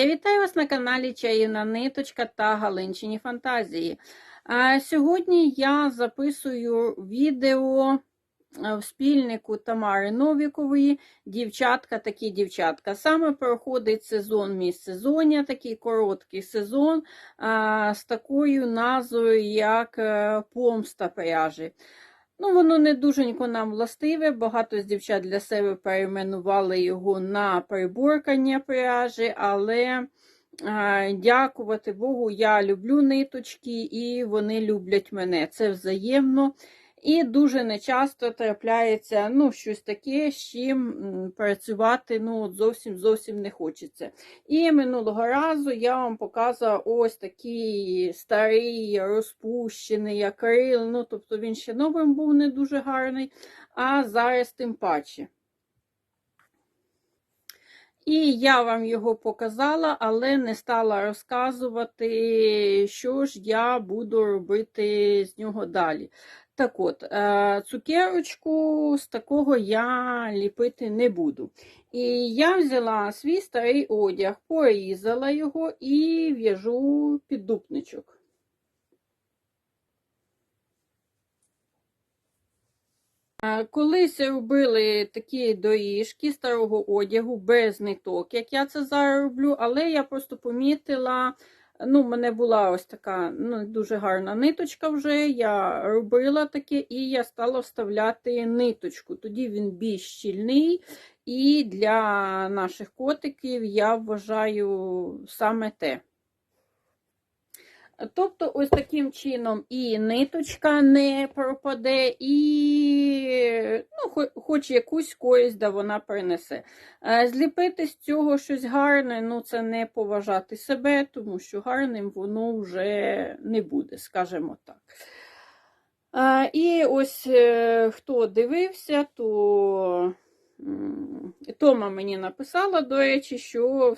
Я вітаю вас на каналі Чаївна Ниточка та Галинчині Фантазії. Сьогодні я записую відео е, в спільнику Тамари Новікової Дівчатка такі дівчатка. Саме проходить сезон міжсезоння, такий короткий сезон з такою назвою, як е, Помста пряжі. Ну, воно не дуженько нам властиве. Багато з дівчат для себе перейменували його на приборкання пряжі, але а, дякувати Богу, я люблю ниточки і вони люблять мене. Це взаємно. І дуже нечасто трапляється ну, щось таке, з чим працювати ну, зовсім зовсім не хочеться. І минулого разу я вам показувала ось такий старий, розпущений акрил. Ну, тобто він ще новим був не дуже гарний, а зараз тим паче. І я вам його показала, але не стала розказувати, що ж я буду робити з нього далі. Так от, е, цукерочку з такого я ліпити не буду. І я взяла свій старий одяг, порізала його і в'яжу піддупничок. Е, Колись робили такі доріжки старого одягу без ниток, як я це зараз роблю, але я просто помітила, ну, в мене була ось така ну, дуже гарна ниточка вже. Я робила таке і я стала вставляти ниточку. Тоді він більш щільний, і для наших котиків я вважаю саме те. Тобто, ось таким чином і ниточка не пропаде, і ну, хоч, якусь користь да вона принесе. Е, Зліпити з цього щось гарне, ну це не поважати себе, тому що гарним воно вже не буде, скажімо так. Е, І ось е, хто дивився, то. Тома мені написала, до речі, що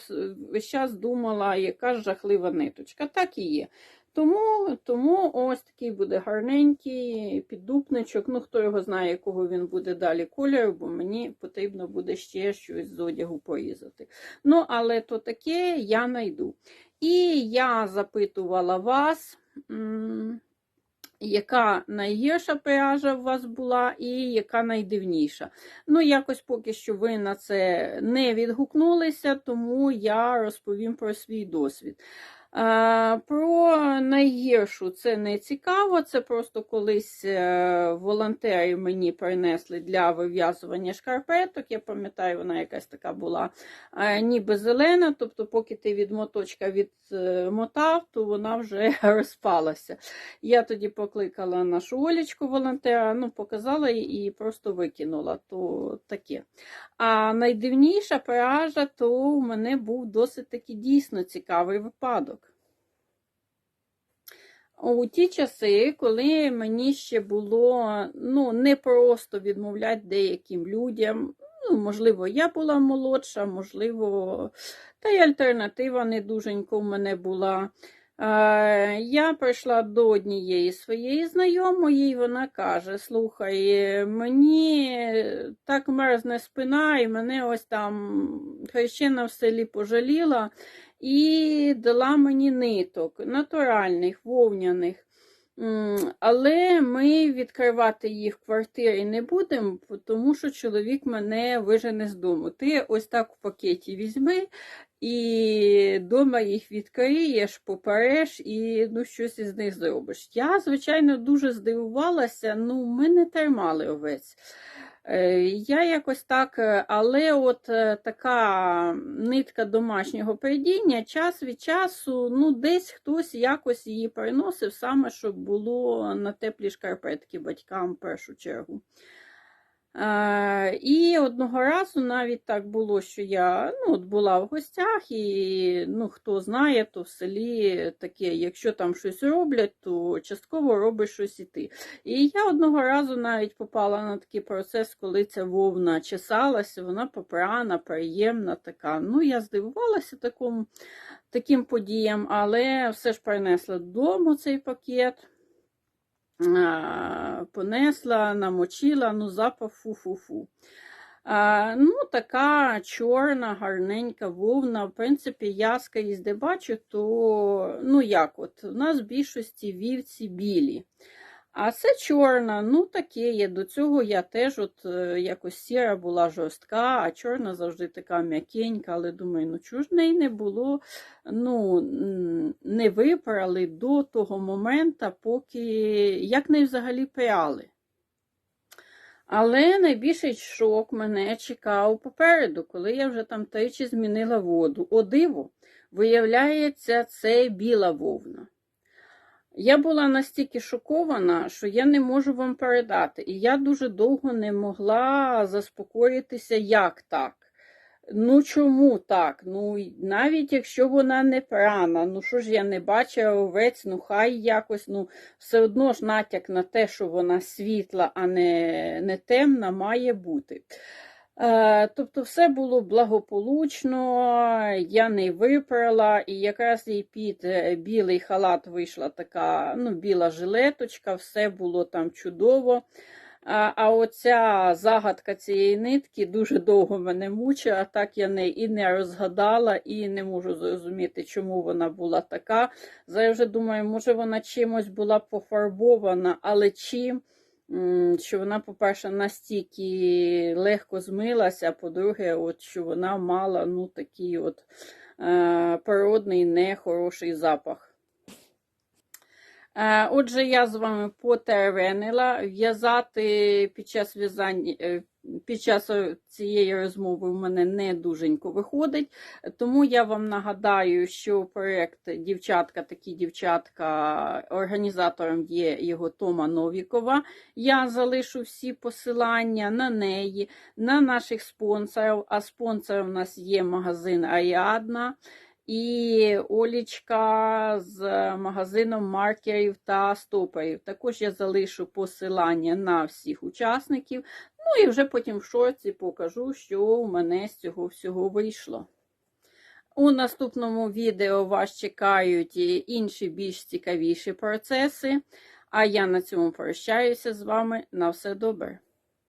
весь час думала, яка ж жахлива ниточка. Так і є. Тому тому ось такий буде гарненький піддупничок. Ну, хто його знає, якого він буде далі кольору, бо мені потрібно буде ще щось з одягу порізати. Ну, але то таке я знайду. І я запитувала вас. Яка найгірша пряжа у вас була, і яка найдивніша. Ну, якось поки що ви на це не відгукнулися, тому я розповім про свій досвід. Е, Про найгіршу це не цікаво, це просто колись е, волонтери мені принесли для вив'язування шкарпеток. Я пам'ятаю, вона якась така була е, ніби зелена, тобто, поки ти від моточка відмотав, то вона вже розпалася. Я тоді покликала нашу Олічку волонтера, ну, показала і просто викинула. то таке. А найдивніша пряжа, то у мене був досить таки дійсно цікавий випадок. У ті часи, коли мені ще було ну, не відмовляти деяким людям, ну, можливо, я була молодша, можливо, та й альтернатива не дуженько в мене була. Я прийшла до однієї своєї знайомої, і вона каже: Слухай, мені так мерзне спина, і мене ось там хрещена в селі пожаліла і дала мені ниток натуральних, вовняних. Але ми відкривати їх в квартирі не будемо, тому що чоловік мене вижене з дому. Ти ось так в пакеті візьми і дома їх відкриєш, попереш і ну, щось із них зробиш. Я, звичайно, дуже здивувалася, ну, ми не тримали овець. Е, Я якось так, е, але от е, така нитка домашнього придіння, час від часу, ну, десь хтось якось її приносив, саме щоб було на теплі шкарпетки батькам в першу чергу. Е, І одного разу навіть так було, що я ну, от була в гостях, і ну, хто знає, то в селі таке, якщо там щось роблять, то частково робиш щось і ти. І я одного разу навіть попала на такий процес, коли ця вовна чесалася, вона попрана, приємна така. Ну, я здивувалася такому, таким подіям, але все ж принесла додому цей пакет. Понесла, намочила, ну запах фу-фу-фу. А, ну, така чорна, гарненька вовна. В принципі, я скрізь де бачу, то ну як от, у нас в більшості вівці білі. А це чорна, ну таке є. До цього я теж от е, якось сіра була жорстка, а чорна завжди така м'якенька, але думаю, ну чого ж неї не було, ну, не випрали до того моменту, поки як неї взагалі пряли. Але найбільший шок мене чекав попереду, коли я вже там тричі змінила воду. О диво, виявляється, це біла вовна. Я була настільки шокована, що я не можу вам передати. І я дуже довго не могла заспокоїтися, як так. Ну чому так? Ну, навіть якщо вона не прана, ну що ж я не бачила овець, ну хай якось, ну все одно ж натяк на те, що вона світла, а не, не темна, має бути. Е, тобто все було благополучно, я не випрала, і якраз їй під е, білий халат вийшла така ну, біла жилеточка, все було там чудово. А, а оця загадка цієї нитки дуже довго мене мучила, а так я не, і не розгадала, і не можу зрозуміти, чому вона була така. Зараз вже думаю, може вона чимось була пофарбована, але чим, що вона, по-перше, настільки легко змилася, а по-друге, от, що вона мала ну, такий от, е, природний нехороший запах. Е, Отже, я з вами потеревенила. В'язати під час в'язання, е, під час е, цієї розмови в мене не дуженько виходить. Тому я вам нагадаю, що проєкт Дівчатка, такі дівчатка, організатором є його Тома Новікова. Я залишу всі посилання на неї, на наших спонсорів. А спонсором у нас є магазин Аріадна. І Олічка з магазином маркерів та стоперів. Також я залишу посилання на всіх учасників. Ну і вже потім в шорці покажу, що у мене з цього всього вийшло. У наступному відео вас чекають інші більш цікавіші процеси. А я на цьому прощаюся з вами. На все добре.